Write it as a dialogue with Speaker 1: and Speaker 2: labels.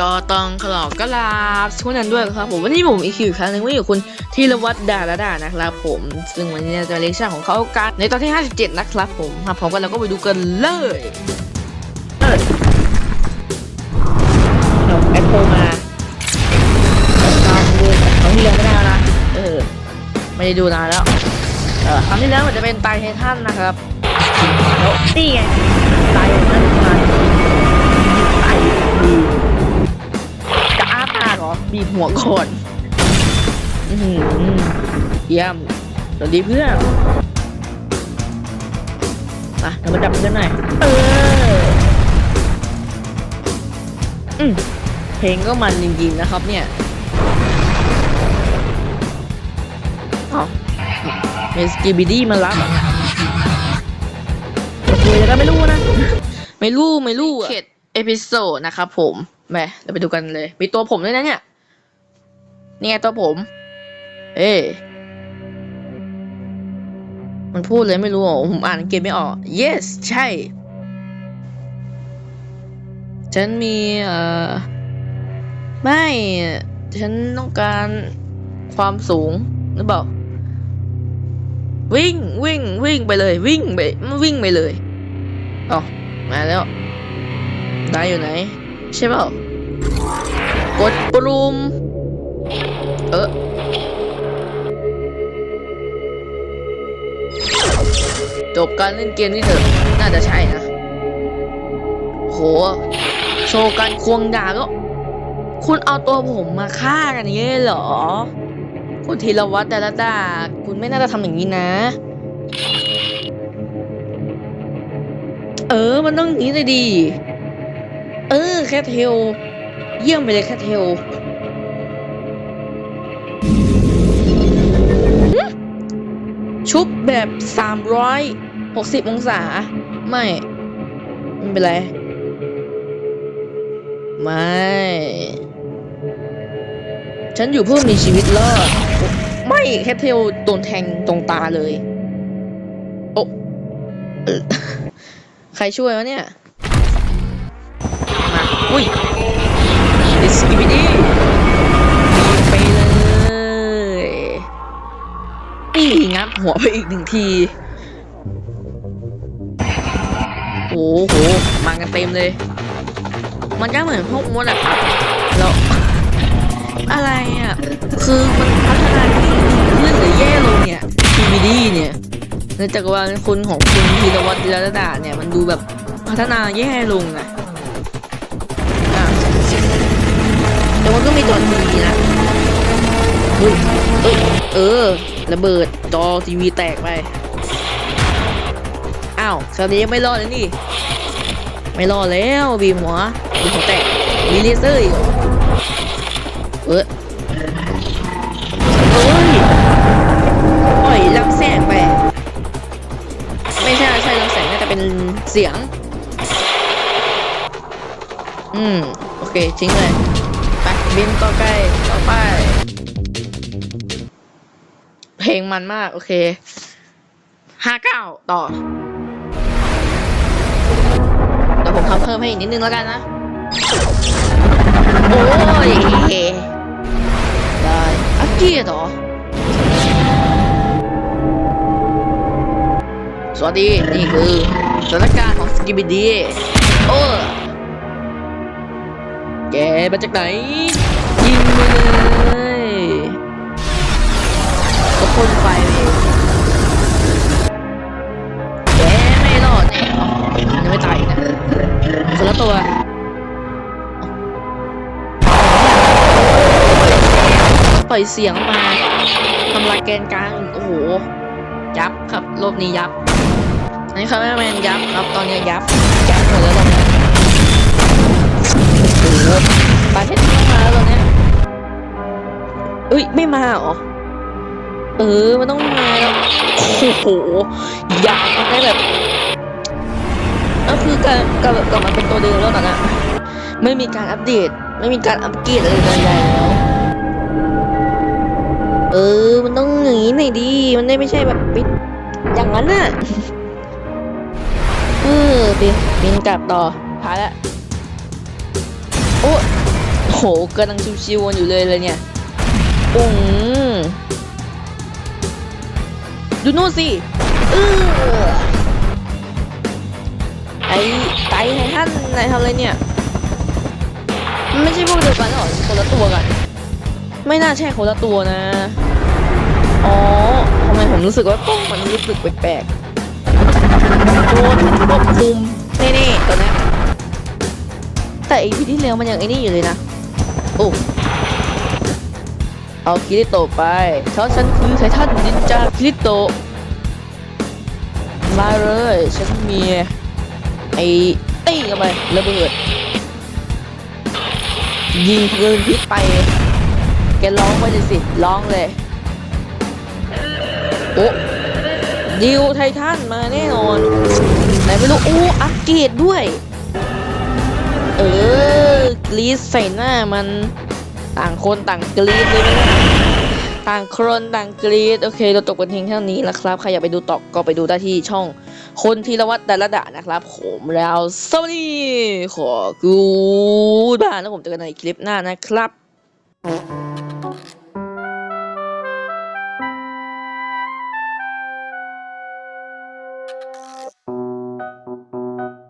Speaker 1: ก็ต้องขอก็ลาบทุกนั้นด้วยครับผมวันนี้ผมอีกคิวอีกครั้งหนึ่งวันนี้อยู่คุณธีรวัตรดาราดานะครับผมซึ่งวันนี้จะเลคชั่นของเขากันในตอนที่ 57 นะครับผมมาพร้อมกันแล้วก็ไปดูกันเลยเออเดี๋ยวแอปโทรมาตามดูครั้งที่แล้วไม่ได้แล้วนะเออไม่ได้ดูนานแล้วเออครั้งที่แล้วมันจะเป็นไตรไททันนะครับแล้วนี่ไงไตรไททัน บีบหัวก่อนเยี่ยมสวัสดีเพื่อนอะเรามาจับมือกันหน่อย เอออืมเพลงก็มันจริงๆนะครับเนี่ยอ๋อเมสกิบิดี้มารับอะจะคุยแล้วก็ไม่รู้นะ ไม่รู้ ไม่รู้อะเขตเอพิโซดนะครับผม แหมเราไปดูกันเลย มีตัวผมด้วยนะเนี่ย นี่ไงตัวผม เอ้มันพูดเลยไม่รู้อะผมอ่านเกมไม่ออก yes ใช่ ฉันมีเอ่อไม่ ฉันต้องการความสูงหรือเปล่า วิ่งวิ่งวิ่งไปเลย วิ่งไปวิ่งไปเลยอ๋อมาแล้ว ได้อยู่ไหน ใช่เปล่ากดปุ่มเออจบการเล่นเกมนี่เถอะ น่าจะใช่นะ โห โชว์การควงดาบแล้วคุณเอาตัวผมมาฆ่ากันอย่างนี้เลยเหรอ คุณธีรวัตรแต่ละดาคุณไม่น่าจะทำอย่างนี้นะ เออ มันต้องอย่างนี้เลยดี เออแคทเทล เยี่ยมไปเลยแคทเทลชุบแบบ 360 องศา ไม่ไม่เป็นไร ไม่ ฉันอยู่เพื่อมีชีวิตรอดไม่แคทเทลโดนแทงตรงตาเลย โอ้เอ่อใครช่วยวะเนี่ย อุ้ยดิสกิบิดี้ไปเลยนี่งับหัวไปอีกหนึ่งทีโอ้โห มากันเต็มเลย มันก็เหมือนพวกมดอะครับแล้วอะไรอะ คือมันพัฒนาขึ้นหรือแย่ลงเนี่ย TBD เนี่ยในจักรวาลคุณของคุณธีรวัตรจิรดาเนี่ย มันดูแบบพัฒนาแย่ลงอะ แต่ว่าก็มีตัวดีนะเฮ้ยเอ้ยเออระเบิดจอทีวีแตกไปอ้าวคราวนี้ยังไม่รอดเลยนี่ ไม่รอดแล้วบีมหัวบีมหัวแตกมีเลเซอร์อีกเหรอเออเอ้ยปล่อยลำแสงไป ไม่ใช่ใช่ลำแสงน่าจะเป็นเสียง อืม โอเค ทิ้งเลย บินต่อใกล้ต่อไป เพลงมันมาก โอเคห้าเก้าต่อเดี๋ยวผมทำเพิ่มให้อีกนิดนึงแล้วกันนะ โอ้ย ได้อักเกียร์เหรอสวัสดี นี่คือสถานการณ์ของสกิบิดี โอ้ แกมาจากไหน ยิงมาเลยก็พ่นไฟไปแกไม่รอดเนี่ยยังไม่ตายนะคนละตัวปล่อยเสียงมาทำลายแกนกลางโอ้โห ยับครับรอบนี้ยับอันนี้ครับแมนยับครับตอนนี้ยับยับหมดแล้วตอนนี้ อ้โหปลาเทศไม่มาแล้วตอนเนี้ยเอ้ยไม่มาเหรอ เออมันต้องมาแล้วโอ้โหอยากมันได้แบบก็คือการกลับกลับมาเป็นตัวเดิมแล้วตอนนั้ไม่มีการอัปเดต ไม่มีการอัปเกรดอะไรใดๆแล้ว เออ มันต้องอย่างนี้หน่อยดีมันได้ไม่ใช่แบบปิดอย่างนั้นน่ะ เออบินบินกลับต่อพาละ โอ้โหกำลังชิวๆกันอยู่เลยเลยเนี่ยอืมดูนู่นสิเออไอ้ไตไททันนายทำอะไรเนี่ย ไม่ใช่พวกเดียวกันหรอคนละตัวกัน ไม่น่าใช่คนละตัวนะ อ๋อทำไมผมรู้สึกว่าป้องมันรู้สึกแปลกๆโดนควบคุมแน่ๆตัวเนี้ย แต่อีพีที่แล้วมันยังไอ้นี่อยู่เลยนะ โอ้ เอาคิริโตไปเพราะฉันคือไททันนินจาคิริโต มาเลย ฉันมี ไอ้ตีเข้าไประเบิด ยิงปืนพิษไป แกร้องไปเลยสิ ร้องเลย โอ้ดิวไททันมาแน่นอน ไหนไม่รู้โอ้อัปเกรดด้วย เออกรีดใส่หน้ามันต่างคนต่างกรีดเลยนะต่างคนต่างกรีดโอเคเราจบกันเพียงเท่านี้ละครับใครอยากไปดูต่อก็ไปดูได้ที่ช่อง คนทีละวัดแต่ละดานะครับ ผมแล้วสวัสดีขอกูดบ้านแล้วผมเจอกันในคลิปหน้านะครับ